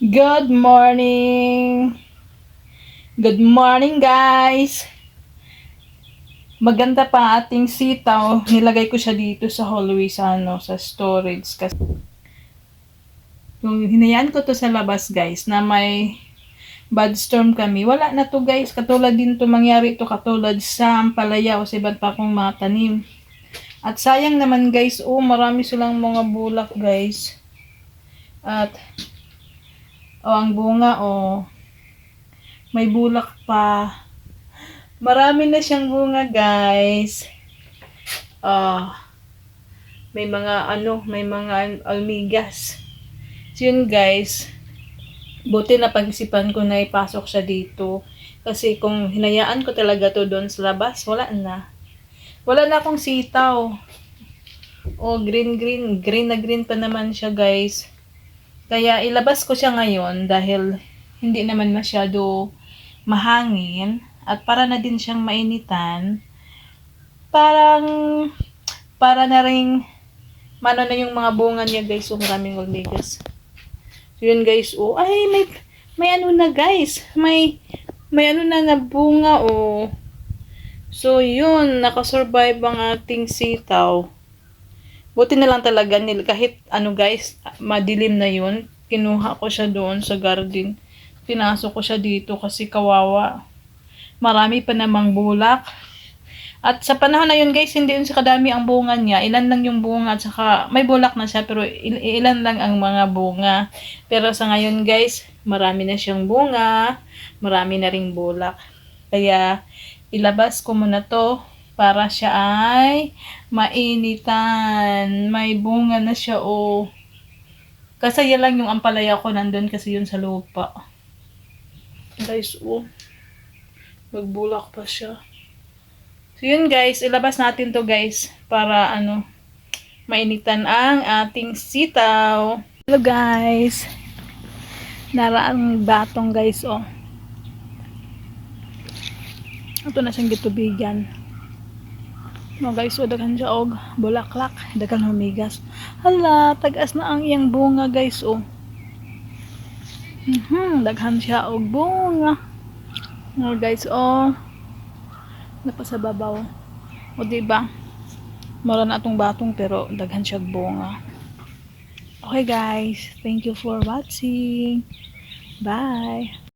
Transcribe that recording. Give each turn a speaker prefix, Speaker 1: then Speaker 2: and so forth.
Speaker 1: Good morning! Good morning, guys! Maganda pa ating sitaw. Nilagay ko siya dito sa hallway sa, ano, sa storage. Kasi kung hinayaan ko to sa labas, guys, na may bad storm kami, wala na to, guys. Katulad din to mangyari to katulad sa Ampalaya o sa iba't pa kong mga tanim. At sayang naman, guys, oh, marami silang mga bulak, guys. At o, ang bunga, o. May bulak pa. Marami na siyang bunga, guys. Ah. may mga, ano, may mga almigas. So, yun, guys. Buti na pag-isipan ko na ipasok siya dito. Kasi kung hinayaan ko talaga to doon sa labas, wala na. Wala na akong sitaw. Oh, green, green. Green na green pa naman siya, guys. Kaya ilabas ko siya ngayon dahil hindi naman masyado mahangin at para na din siyang mainitan. Parang para na ring mano na yung mga bunga niya guys. So maraming almigas. So yun guys. Oh, ay may may ano na guys. May may ano na na bunga oh. So yun, nakasurvive ang ating sitaw. Buti na lang talaga nil kahit ano guys, madilim na yun. Kinuha ko siya doon sa garden. Pinasok ko siya dito kasi kawawa. Marami pa namang bulak. At sa panahon na yun guys, hindi yun si kadami ang bunga niya. Ilan lang yung bunga at saka may bulak na siya pero il- ilan lang ang mga bunga. Pero sa ngayon guys, marami na siyang bunga. Marami na ring bulak. Kaya ilabas ko muna to para siya ay mainitan. May bunga na siya, oh. Kasi yan lang yung ampalaya ko nandun kasi yun sa lupa. Guys, oh. Magbulak pa siya. So yun guys, ilabas natin to guys para ano, mainitan ang ating sitaw. Hello guys. Naraan batong guys, oh. Ito na siyang gitubigan. No guys, so daghan siya og bulaklak, daghan humigas. Hala, tagas na ang iyang bunga guys, oh. Mhm, daghan siya og bunga. No guys, oh. Napasababaw. O di ba? Mura na atong batong pero daghan siya bunga. Okay guys, thank you for watching. Bye.